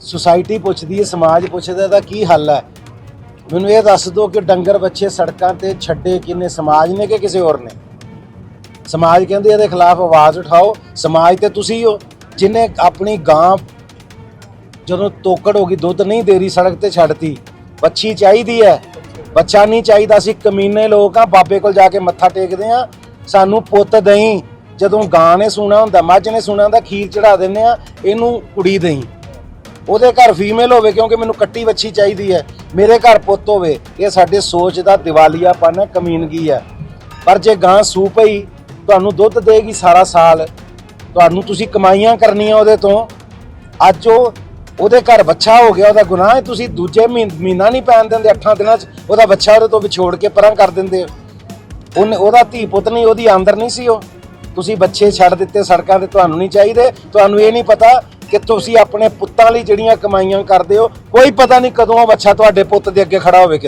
Society ਪੁੱਛਦੀ ਹੈ, ਸਮਾਜ ਪੁੱਛਦਾ ਇਹਦਾ ਕੀ ਹੱਲ ਹੈ? ਮੈਨੂੰ ਇਹ ਦੱਸ ਦਿਓ ਕਿ ਡੰਗਰ ਬੱਚੇ ਸੜਕਾਂ ਤੇ ਛੱਡੇ ਕਿੰਨੇ, ਸਮਾਜ ਨੇ ਕਿ ਕਿਸੇ ਹੋਰ ਨੇ? ਸਮਾਜ ਕਹਿੰਦੇ ਇਹਦੇ ਖਿਲਾਫ ਆਵਾਜ਼ ਉਠਾਓ। ਸਮਾਜ ਤੇ ਤੁਸੀਂ ਹੋ, ਜਿਨੇ ਆਪਣੀ ਗਾਂ ਜਦੋਂ ਤੋਕੜ ਹੋ ਗਈ, ਦੁੱਧ ਨਹੀਂ ਦੇ ਰਹੀ, ਸੜਕ ਤੇ ਛੱਡਤੀ। ਬੱਚੀ ਚਾਹੀਦੀ ਹੈ। ਬੱਚਾ ਨਹੀਂ ਚਾਹੀਦਾ ਸੀ ਕਮੀਨੇ ਲੋਕ ਆ ਬਾਬੇ ਕੋਲ ਜਾ ਕੇ ਮੱਥਾ ਟੇਕਦੇ ਆ ਸਾਨੂੰ ਪੁੱਤ ਦਹੀਂ ਜਦੋਂ ਗਾਂ ਨੇ ਸੁਣਾ ਹੁੰਦਾ, ਮੱਝ ਨੇ ਸੁਣਾ ਹੁੰਦਾ, ਖੀਰ ਚੜਾ ਦਿੰਦੇ ਆ ਇਹਨੂੰ ਕੁੜੀ ਦਹੀਂ ਉਹਦੇ ਘਰ ਫੀਮੇਲ ਹੋਵੇ, ਕਿਉਂਕਿ ਮੈਨੂੰ ਕੱਟੀ ਵੱਛੀ ਚਾਹੀਦੀ ਹੈ। ਮੇਰੇ ਘਰ ਪੁੱਤ ਹੋਵੇ, ਇਹ ਸਾਡੇ ਸੋਚ ਦਾ ਦਿਵਾਲੀਆਪਨ ਹੈ, ਕਮੀਨਗੀ ਹੈ। ਪਰ ਜੇ ਗਾਂ ਸੂ ਪਈ, ਤੁਹਾਨੂੰ ਦੁੱਧ ਦੇਗੀ ਸਾਰਾ ਸਾਲ। ਤੁਹਾਨੂੰ ਤੁਸੀਂ ਕਮਾਈਆਂ ਕਰਨੀਆਂ ਉਹਦੇ ਤੋਂ। ਅੱਜ ਉਹ, ਉਹਦੇ ਘਰ ਬੱਚਾ ਹੋ ਗਿਆ, ਉਹਦਾ ਗੁਨਾਹ ਹੈ। ਤੁਸੀਂ ਦੂਜੇ ਮਹੀਨ- ਮਹੀਨਾ ਨਹੀਂ ਪੈਣ ਦਿੰਦੇ 8 ਦਿਨਾਂ 'ਚ ਉਹਦਾ ਬੱਚਾ ਉਹਦੇ ਤੋਂ ਵਿਛੋੜ ਕੇ ਪਰਾਂ ਕਰ ਦਿੰਦੇ ਹੋ। ਉਹਨੇ, ਉਹਦਾ ਧੀ ਪੁੱਤ ਨਹੀਂ, ਉਹਦੀ ਆਂਦਰ ਨਹੀਂ ਸੀ ਉਹ। ਤੁਸੀਂ ਬੱਚੇ ਛੱਡ ਦਿੱਤੇ ਸੜਕਾਂ ਤੇ, ਤੁਹਾਨੂੰ ਨਹੀਂ ਚਾਹੀਦੇ। ਤੁਹਾਨੂੰ ਇਹ ਨਹੀਂ ਪਤਾ ਕਿ ਤੁਸੀਂ ਆਪਣੇ ਪੁੱਤਾਂ ਲਈ ਜਿਹੜੀਆਂ ਕਮਾਈਆਂ ਕਰਦੇ ਹੋ, ਕੋਈ ਪਤਾ ਨਹੀਂ ਕਦੋਂ ਉਹ ਬੱਚਾ ਤੁਹਾਡੇ ਪੁੱਤ ਦੇ ਅੱਗੇ ਖੜਾ ਹੋਵੇ ਕਿਤੇ।